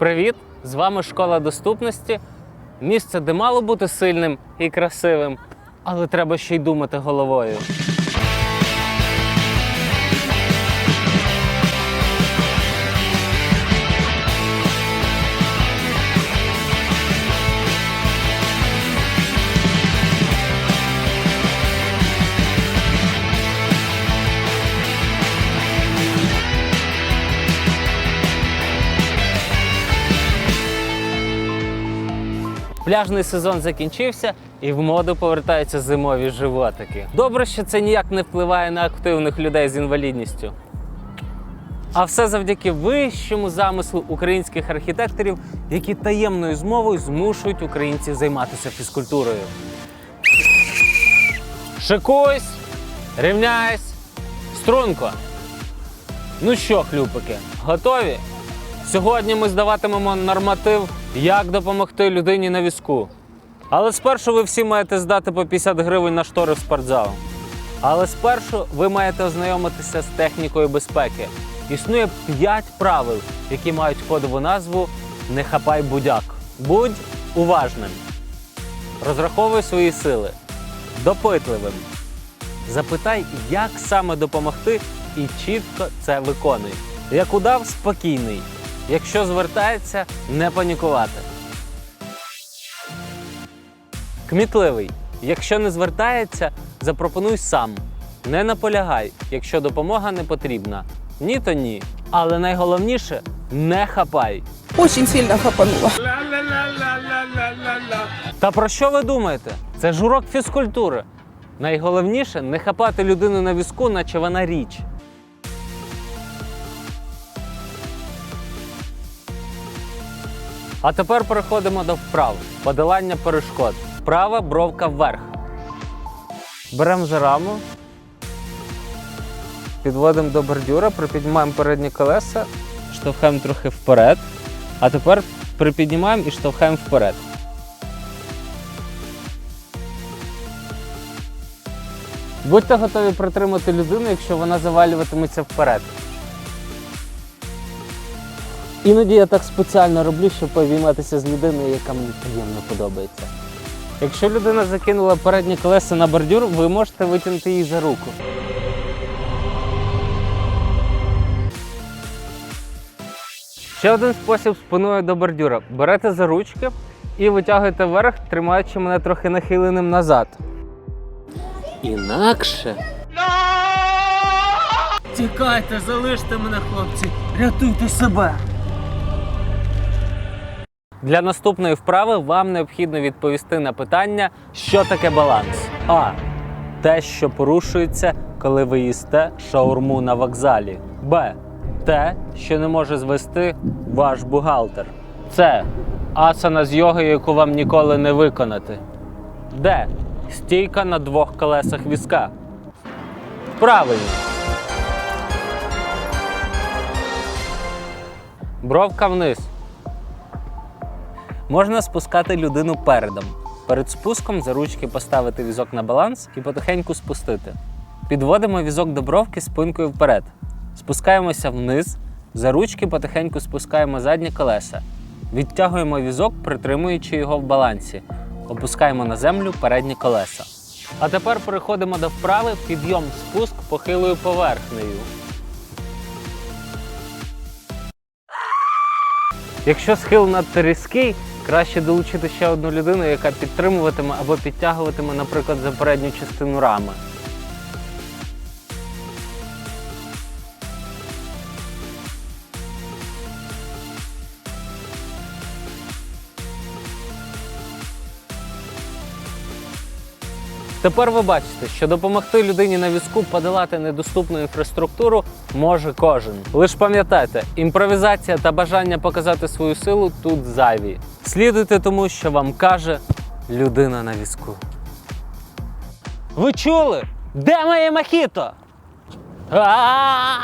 Привіт! З вами школа доступності. Місце, де мало бути сильним і красивим, але треба ще й думати головою. Пляжний сезон закінчився і в моду повертаються зимові животики. Добре, що це ніяк не впливає на активних людей з інвалідністю. А все завдяки вищому замислу українських архітекторів, які таємною змовою змушують українців займатися фізкультурою. Шикуйсь, рівняйсь, струнко. Ну що, хлюпики, готові? Сьогодні ми здаватимемо норматив, як допомогти людині на візку. Але спершу ви всі маєте здати по 50 гривень на штори в спортзал. Але спершу ви маєте ознайомитися з технікою безпеки. Існує 5 правил, які мають кодову назву Не хапай будяк. Будь уважним. Розраховуй свої сили. Допитливим. Запитай, як саме допомогти, і чітко це виконуй. Як удав, спокійний. Якщо звертається, не панікувати. Кмітливий. Якщо не звертається, запропонуй сам. Не наполягай, якщо допомога не потрібна. Ні, то ні. Але найголовніше не хапай. Очень сильно хапануло. Та про що ви думаєте? Це ж урок фізкультури. Найголовніше не хапати людину на візку, наче вона річ. А тепер переходимо до вправ. Подолання перешкод. Права бровка вверх. Беремо за раму. Підводимо до бордюра, припіднімаємо передні колеса, штовхаємо трохи вперед. А тепер припіднімаємо і штовхаємо вперед. Будьте готові притримати людину, якщо вона завалюватиметься вперед. Іноді я так спеціально роблю, щоб повійматися з людиною, яка мені приємно подобається. Якщо людина закинула передні колеса на бордюр, ви можете витягнути її за руку. Ще один спосіб спиною до бордюра. Берете за ручки і витягуєте вверх, тримаючи мене трохи нахиленим назад. Інакше. Тікайте, залиште мене, хлопці, рятуйте себе. Для наступної вправи вам необхідно відповісти на питання, що таке баланс. А. Те, що порушується, коли ви їсте шаурму на вокзалі. Б. Те, що не може звести ваш бухгалтер. С. Асана з йоги, яку вам ніколи не виконати. Д. Стійка на двох колесах візка. Правильно. Бровка вниз. Можна спускати людину передом. Перед спуском за ручки поставити візок на баланс і потихеньку спустити. Підводимо візок до бровки спинкою вперед. Спускаємося вниз, за ручки потихеньку спускаємо задні колеса. Відтягуємо візок, притримуючи його в балансі. Опускаємо на землю передні колеса. А тепер переходимо до вправи підйом спуск похилою поверхнею. Якщо схил надто різкий, краще долучити ще одну людину, яка підтримуватиме або підтягуватиме, наприклад, за передню частину рами. Тепер ви бачите, що допомогти людині на візку подолати недоступну інфраструктуру може кожен. Лиш пам'ятайте, імпровізація та бажання показати свою силу тут зайві. Слідуйте тому, що вам каже людина на візку. Ви чули? Де моє махіто? А-а-а!